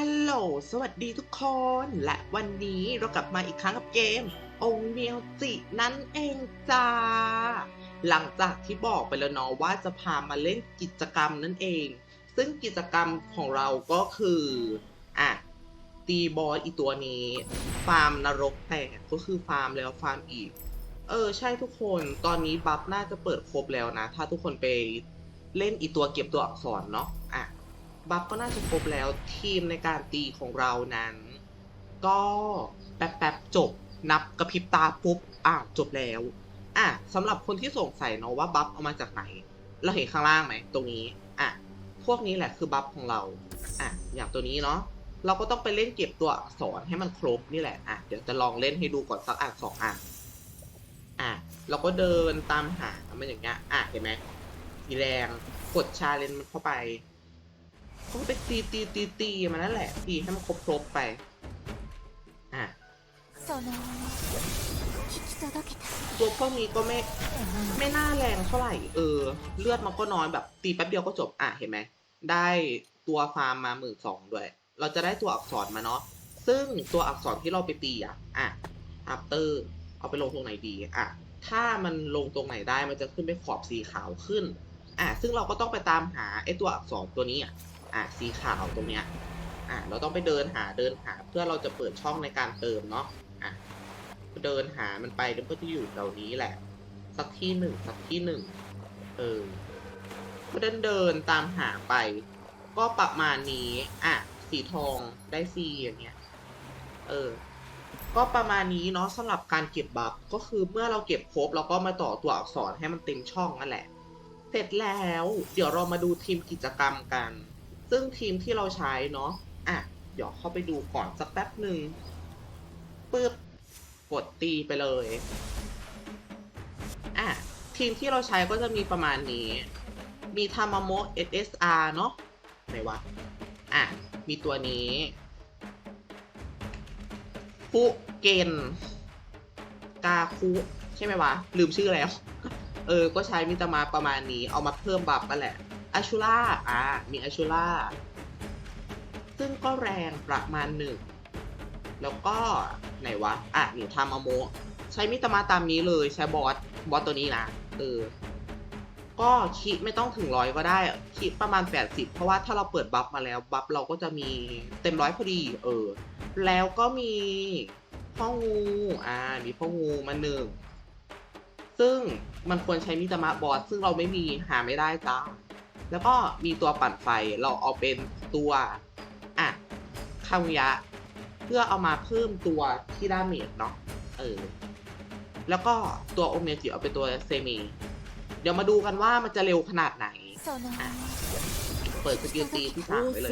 ฮัลโหล สวัสดีทุกคน และวันนี้เรากลับมาอีกครั้งกับเกม องเมียวจินั่นเองจ้า หลังจากที่บอกไปแล้วเนาะว่าจะพามาเล่นกิจกรรมนั่นเอง ซึ่งกิจกรรมของเราก็คืออะตีบอสอีตัวนี้ ฟาร์มนรกแตกก็คือฟาร์มแล้วฟาร์มอีก เออ ใช่ทุกคน ตอนนี้บัฟน่าจะเปิดครบแล้วนะ ถ้าทุกคนไปเล่นอีตัวเก็บตัวอักษรเนาะอะ บัฟก็น่าจะครบแล้วทีมในการตีของเรานั้น ก็แป๊บๆจบนับกระพริบตาปุ๊บอะจบแล้ว อะสำหรับคนที่สงสัยเนาะว่าบัฟเอามาจากไหน เราเห็นข้างล่างไหมตรงนี้อะพวกนี้แหละคือบัฟของเราอะอย่างตัวนี้เนาะเราก็ต้องไปเล่นเก็บตัวอักษรให้มันครบนี่แหละอะเดี๋ยวจะลองเล่นให้ดูก่อนสักอะสองอะอะเราก็เดินตามหามันอย่างเงี้ยอะเห็นไหมสีแดงกดชาเลนมันเข้าไป ก็ไปตีตีตีตีมันนั่นแหละตีให้มันครบครบไป อะตัวพวกนี้ก็ไม่ไม่น่าแรงเท่าไหร่ เออ เลือดมันก็น้อยแบบตีแป๊บเดียวก็จบ อะเห็นไหม ได้ตัวฟาร์มมาหมื่นสองด้วย เราจะได้ตัวอักษรมาเนาะ ซึ่งตัวอักษรที่เราไปตีอะ อะอัปเตอร์เอาไปลงตรงไหนดี อะ ถ้ามันลงตรงไหนได้มันจะขึ้นไปขอบสีขาวขึ้น อะ ซึ่งเราก็ต้องไปตามหาไอ้ตัวอักษรตัวนี้อะ อะสีขาวตรงเนี้ยอะเราต้องไปเดินหาเดินหา เพื่อเราจะเปิดช่องในการเติมเนาะอะเดินหามันไปเพื่อที่อยู่แถวนี้แหละ สักที่หนึ่งสักที่หนึ่งเออก็เดินเดินตามหาไป ก็ประมาณนี้อะสีทองได้สีอย่างเงี้ยเออ ก็ประมาณนี้เนาะสำหรับการเก็บบัฟก็คือเมื่อเราเก็บครบเราก็มาต่อตัวอักษรให้มันเต็มช่องนั่นแหละ เสร็จแล้ว เดี๋ยวเรามาดูทีมกิจกรรมกัน ซึ่งทีมที่เราใช้เนาะอะเดี๋ยวเข้าไปดูก่อนสักแป๊บหนึ่งปึ๊บกดตีไปเลยอะทีมที่เราใช้ก็จะมีประมาณนี้ มีทามาโมะ SSR เนาะไหนวะอะมีตัวนี้ฟุเกนกาคุใช่ไหมวะ ลืมชื่อแล้ว เออ ก็ใช้มิตามาประมาณนี้ เอามาเพิ่มบัฟกันแหละ อาชูล่าอะมีอาชูล่าซึ่งก็แรงประมาณหนึ่งแล้วก็ไหนวะ อะนี่ทามาโม ใช้มิตามาตามนี้เลยใช้บอสบอสตัวนี้นะเออก็คิไม่ต้องถึงร้อยก็ได้ คิประมาณ 80 เพราะว่าถ้าเราเปิดบัฟมาแล้ว บัฟเราก็จะมีเต็มร้อยพอดี เออ แล้วก็มีพ่องู อ่า มีพ่องูมาหนึ่ง ซึ่งมันควรใช้มิตามะบอส ซึ่งเราไม่มีหาไม่ได้จ้า แล้วก็มีตัวปั่นไฟเราเอาเป็นตัวอะคาวยะ เพื่อเอามาเพิ่มตัวที่ดาเมจเนาะเออแล้วก็ตัวโอเมจิเอาเป็นตัวเซมีเดี๋ยวมาดูกันว่ามันจะเร็วขนาดไหน เปิดสกิลตีที่สามไปเลย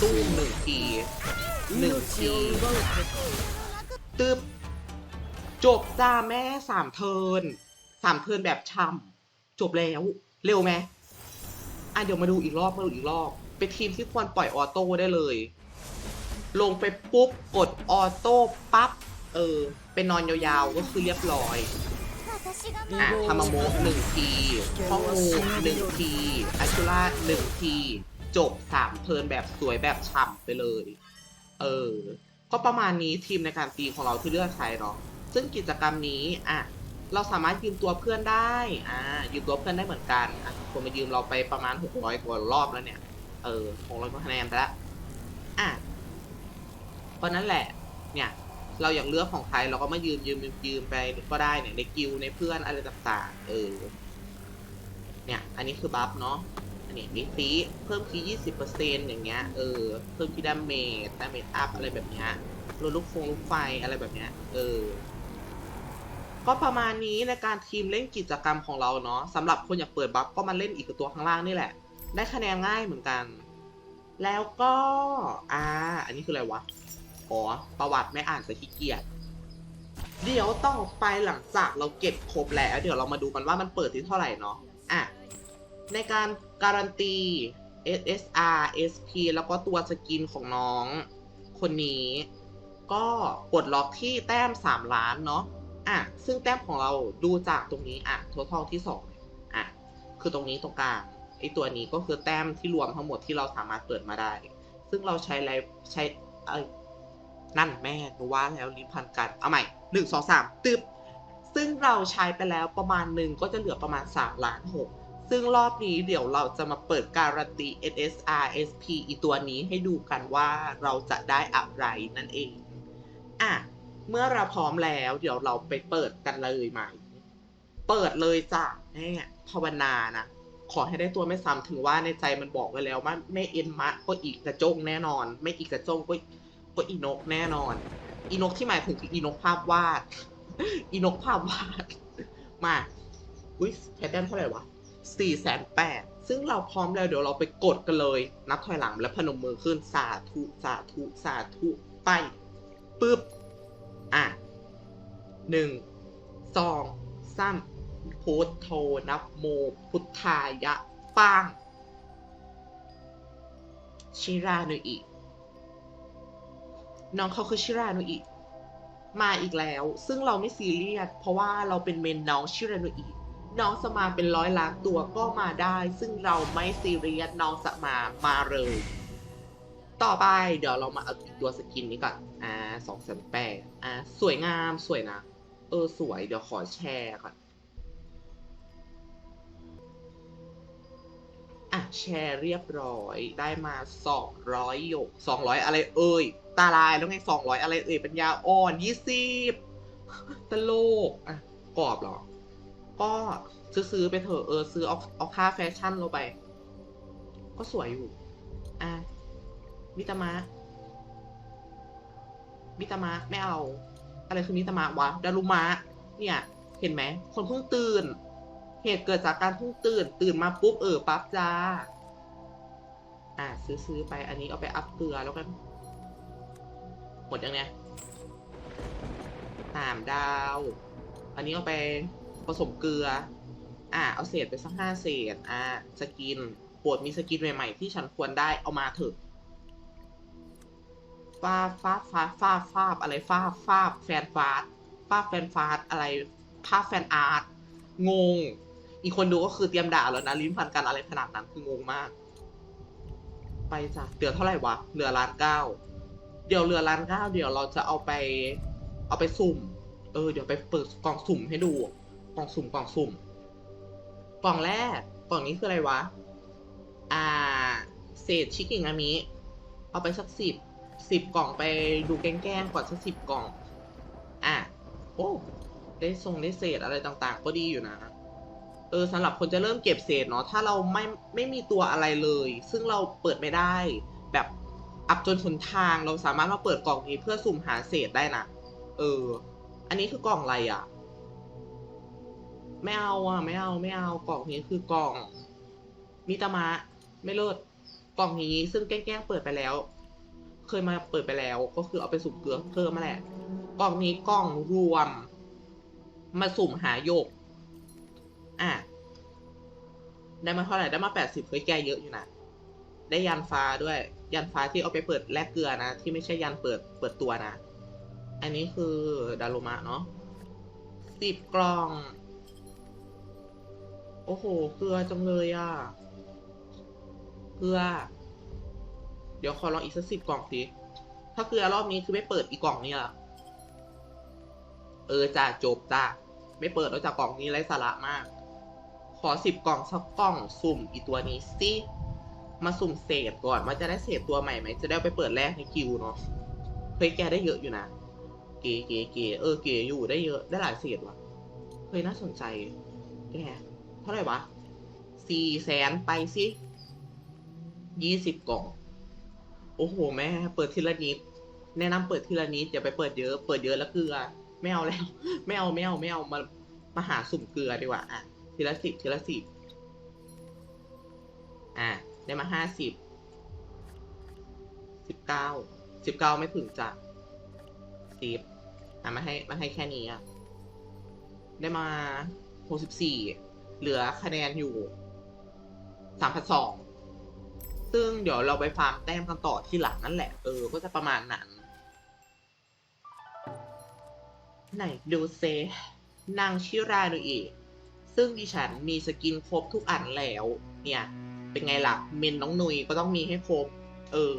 ตู้หนึ่งทีหนึ่งทีตึบจบจ้าแม่สามเทินสามเทินแบบช่ำจบแล้ว เร็วไหม อะเดี๋ยวมาดูอีกรอบมาดูอีกรอบ เป็นทีมที่ควรปล่อยออโต้ได้เลย ลงไปปุ๊บกดออโต้ปั๊บ เออ เป็นนอนยาวๆ ก็คือเรียบร้อยอะทามาโมะหนึ่งทีห้องงูหนึ่งทีอาชูล่าหนึ่งที จบสามเทินแบบสวยแบบฉ่ำไปเลย เออ ก็ประมาณนี้ทีมในการตีของเราที่เลือกใช้เนาะซึ่งกิจกรรมนี้อะ เราสามารถยืมตัวเพื่อนได้ อ่า ยืมตัวเพื่อนได้เหมือนกันอะคนมายืมเราไปประมาณหกร้อยกว่ารอบแล้วเนี่ย เออหกร้อยกว่าคะแนนไปแล้วอะเพราะนั้นแหละ เนี่ย เราอยากเลือกของใครเราก็มายืมยืมยืมไปก็ได้เนี่ย ในกิลในเพื่อนอะไรต่างๆ เออ เนี่ย อันนี้คือบัฟเนาะ อันนี้ดิฟีเพิ่มคียี่สิบเปอร์เซ็นต์อย่างเงี้ย เออ เพิ่มคีดาเมจดาเมจอัพอะไรแบบเนี้ยลดลูกฟงลูกไฟอะไรแบบเนี้ย เออ ก็ประมาณนี้ในการทีมเล่นกิจกรรมของเราเนาะสำหรับคนอยากเปิดบัฟก็มาเล่นอีกตัวข้างล่างนี่แหละ ได้คะแนนง่ายเหมือนกัน แล้วก็อ่าอันนี้คืออะไรวะอ๋อประวัติไม่อ่านจะขี้เกียจเดี๋ยวต่อไปหลังจากเราเก็บครบแล้ว เดี๋ยวเรามาดูกันว่ามันเปิดที่เท่าไหร่เนาะอะในการการันตี SSR SP แล้วก็ตัวสกินของน้อง คนนี้ ก็ปลดล็อกที่แต้ม 3 ล้านเนาะ อะซึ่งแต้มของเราดูจากตรงนี้อะ total ที่2เนี่ยอะคือตรงนี้ตรงกลางไอตัวนี้ก็คือแต้มที่รวมทั้งหมดที่เราสามารถเปิดมาได้ ซึ่งเราใช้ไลฟ์ใช้เอ้ยนั่นแม่นว่าแล้วลิ้นพันกัน เอาใหม่หนึ่งสองสามตึบซึ่งเราใช้ไปแล้วประมาณหนึ่งก็จะเหลือประมาณ3ล้านหกซึ่งรอบนี้เดี๋ยวเราจะมาเปิดการันตี NSR SP อีตัวนี้ให้ดูกันว่าเราจะได้อะไรนั่นเอง อะ เมื่อเราพร้อมแล้ว เดี๋ยวเราไปเปิดกันเลยไหม เปิดเลยจ้ะแม่ภาวนานะ ขอให้ได้ตัวไม่ซ้ำถึงว่าในใจมันบอกไว้แล้วว่าไม่เอ็นมะก็อีกกระจงแน่นอน ไม่อีกกระจงก็ก็อีนกแน่นอน อีนกที่หมายถึงคืออีนกภาพวาด อีนกภาพวาด มา อุ้ยแพทเทิร์นเท่าไหร่วะสี่แสนแปดซึ่งเราพร้อมแล้วเดี๋ยวเราไปกดกันเลย นับถอยหลังแล้วพนมมือขึ้นสาธุ สาธุ สาธุ ไปปึ๊บ อะหนึ่งสองสามโพสโทนับโมพุทธายะปังชิรานุอิน้องเขาคือชิรานุอิมาอีกแล้ว ซึ่งเราไม่ซีเรียสเพราะว่าเราเป็นเมนน้องชิรานุอิน้องสมาเป็นร้อยล้านตัวก็มาได้ ซึ่งเราไม่ซีเรียสน้องสมามาเลย ต่อไปเดี๋ยวเรามาเอาตัวสกินนี้ก่อนอ่าสองแสนแปดอ่าสวยงามสวยนะ เออสวยเดี๋ยวขอแชร์ก่อน อะแชร์เรียบร้อยได้มาสองร้อยหยกสองร้อยอะไรเอ่ย ตาลายแล้วไงสองร้อยอะไรเอ่ยปัญญาอ่อนยี่สิบตลกอะกรอบหรอ ก็ซื้อไปเถอะเออซื้อเอาเอาค่าแฟชั่นเราไป ก็สวยอยู่ อะ มิตามะมิตามะไม่เอา อะไรคือมิตามะวะดารุมะ เนี่ย เห็นไหม คนเพิ่งตื่น เหตุเกิดจากการเพิ่งตื่น ตื่นมาปุ๊บเออปั๊บจ้า อะซื้อซื้อไป อันนี้เอาไปอัพเกลือแล้วกัน หมดยังเนี่ยสามดาว อันนี้เอาไปผสมเกลือ อะเอาเศษไปสักห้าเศษ อะสกินปรดมีสกินใหม่ ๆ ที่ฉันควรได้เอามาเถอะ ฟาฟาฟาฟาฟาอะไรฟาฟาแฟนฟาดฟาแฟนฟาดอะไรภาพแฟนอาร์ตงง อีกคนดูก็คือเตรียมด่าแล้วนะลิ้นพันกันอะไรขนาดนั้นคืองงมาก ไปจ้ะเหลือเท่าไหร่วะเหลือล้านเก้าเดี๋ยวเหลือล้านเก้าเดี๋ยวเราจะเอาไป เอาไปสุ่ม เออ เดี๋ยวไปเปิดกล่องสุ่มให้ดู กล่องสุ่มกล่องสุ่ม กล่องแรก กล่องนี้คืออะไรวะ อ่า เศษชิกิงามิ เอาไปสักสิบ สิบกล่องไปดูแกล้งๆก่อนสักสิบกล่อง อะ โอ้ ได้ทรงได้เศษอะไรต่างๆ ก็ดีอยู่นะ เออสำหรับคนจะเริ่มเก็บเศษเนาะ ถ้าเราไม่ไม่มีตัวอะไรเลย ซึ่งเราเปิดไม่ได้ แบบอับจนหนทาง เราสามารถมาเปิดกล่องนี้เพื่อสุ่มหาเศษได้นะ เออ อันนี้คือกล่องอะไรอะไม่เอาอะ ไม่เอาไม่เอากล่องนี้คือกล่องมิตามะ ไม่เลิศกล่องนี้ซึ่งแกล้งๆเปิดไปแล้ว เคยมาเปิดไปแล้ว ก็คือเอาไปสุ่มเกลือเพิ่มมาแหละกล่องนี้กล่องรวม มาสุ่มหาโยก อะ ได้มาเท่าไหร่ได้มาแปดสิบเคยแก้เยอะอยู่นะได้ยันฟ้าด้วย ยันฟ้าที่เอาไปเปิดแลกเกลือนะที่ไม่ใช่ยันเปิดเปิดตัวนะอันนี้คือดารุมะเนาะสิบกล่อง โอ้โห เกลือจังเลยอะ เกลือ เดี๋ยวขอลองอีกสักสิบกล่องสิ ถ้าเกลือรอบนี้คือไม่เปิดอีกกล่องนี่ละเออจ้าจบจ้าไม่เปิดแล้วจากกล่องนี้ไร้สาระมาก ขอสิบกล่องสักกล่องสุ่มอีตัวนี้สิ มาสุ่มเศษก่อนว่าจะได้เศษตัวใหม่ไหม จะได้ไปเปิดแรกในคิวเนาะเฮ้ยแกได้เยอะอยู่นะ เก๋เก๋เก๋เออเก๋อยู่ได้เยอะได้หลายเศษว่ะเฮ้ยน่าสนใจ แกเท่าไหร่วะสี่แสนไปสิยี่สิบกล่อง โอ้โหแม่เปิดทีละนิดแนะนำเปิดทีละนิดอย่าไปเปิดเยอะ เปิดเยอะแล้วเกลือไม่เอาแล้วไม่เอาไม่เอาไม่เอามามาหาสุ่มเกลือดีกว่าอะทีละสิบทีละสิบอะได้มาห้าสิบสิบเก้าสิบเก้าไม่ถึงจ้ะสิบอะมาให้มาให้แค่นี้อะได้มาหกสิบสี่เหลือคะแนนอยู่สามพันสอง ซึ่งเดี๋ยวเราไปฟาร์มแต้มกันต่อที่หลังนั่นแหละ เออ ก็จะประมาณนั้น ไหนดูเซ นางชิราโนอิซึ่งดิฉันมีสกินครบทุกอันแล้ว เนี่ย เป็นไงล่ะ เมนน้องนุยก็ต้องมีให้ครบ เออ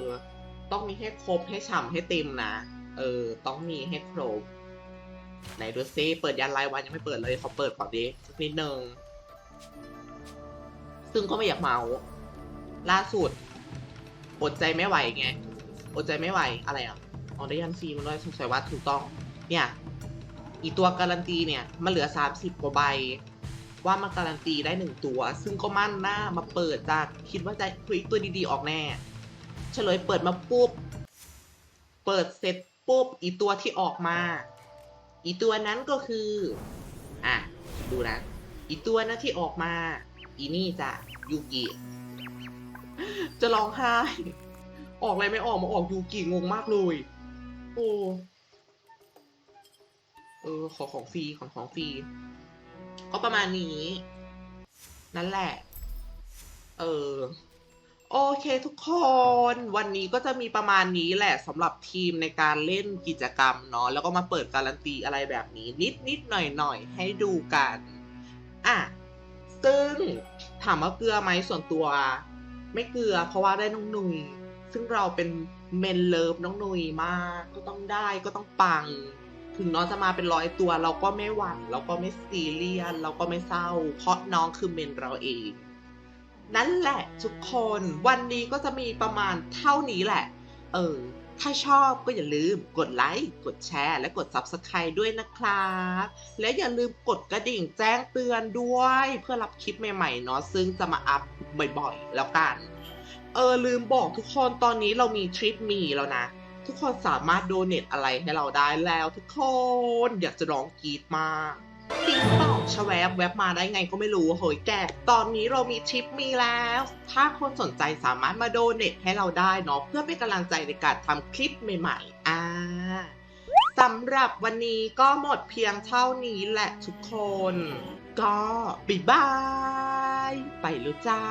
ต้องมีให้ครบให้ฉ่ำให้เต็มนะ เออ ต้องมีให้ครบ ไหนดูซิ เปิดยันรายวันยังไม่เปิดเลย เขาเปิดก่อนดิสักนิดนึง ซึ่งก็ไม่อยากเมา ล่าสุด อดใจไม่ไหวไง อดใจไม่ไหวอะไรอะออได้ยันฟรีมันด้วยสงสัยว่าถูกต้อง เนี่ย อีตัวการันตีเนี่ย มันเหลือ 30 กว่าใบ ว่ามันการันตีได้หนึ่งตัว ซึ่งก็มั่นหน้ามาเปิดจากคิดว่าจะคุยตัวดีๆออกแน่ เฉลยเปิดมาปุ๊บ เปิดเสร็จปุ๊บ อีตัวที่ออกมา อีตัวนั้นก็คือ อะ ดูนะ อีตัวนั้นที่ออกมา อีนี่จ้ะยูกิ จะร้องไห้ ออกอะไรไม่ออกมาออกยูกิงงมากเลย โอ้ เออ ขอของฟรีของของฟรี ก็ประมาณนี้ นั่นแหละ เออ โอเคทุกคน วันนี้ก็จะมีประมาณนี้แหละสำหรับทีมในการเล่นกิจกรรมเนาะ แล้วก็มาเปิดการันตีอะไรแบบนี้ นิดนิดหน่อยหน่อยให้ดูกัน อะ ซึ่งถามว่าเกลือไหมส่วนตัว ไม่เกลือ เพราะว่าได้น้องนุยซึ่งเราเป็นเมนเลิฟน้องนุยมาก ก็ต้องได้ก็ต้องปัง ถึงน้องจะมาเป็นร้อยตัว เราก็ไม่หวั่นเราก็ไม่ซีเรียสเราก็ไม่เศร้า เพราะน้องคือเมนเราเอง นั่นแหละทุกคนวันนี้ก็จะมีประมาณเท่านี้แหละ เออ ถ้าชอบก็อย่าลืมกดไลค์ กดแชร์ และกด Subscribe ด้วยนะครับ และอย่าลืมกดกระดิ่งแจ้งเตือนด้วย เพื่อรับคลิปใหม่ๆเนาะซึ่งจะมาอัพบ่อยๆ แล้วกัน เออลืมบอกทุกคนตอนนี้เรามีทริปมีแล้วนะ ทุกคนสามารถโดเนทอะไรให้เราได้แล้วทุกคนอยากจะร้องกรีดมาก ติ๊งต่องชแวบแวบมาได้ไงก็ไม่รู้เฮ้ยแก ตอนนี้เรามีทริปมีแล้ว ถ้าคนสนใจสามารถมาโดเนทให้เราได้เนาะเพื่อเป็นกำลังใจในการทำคลิปใหม่ๆ อ่าสำหรับวันนี้ก็หมดเพียงเท่านี้แหละทุกคน ก็บ๊ายบาย ไปแล้วจ้า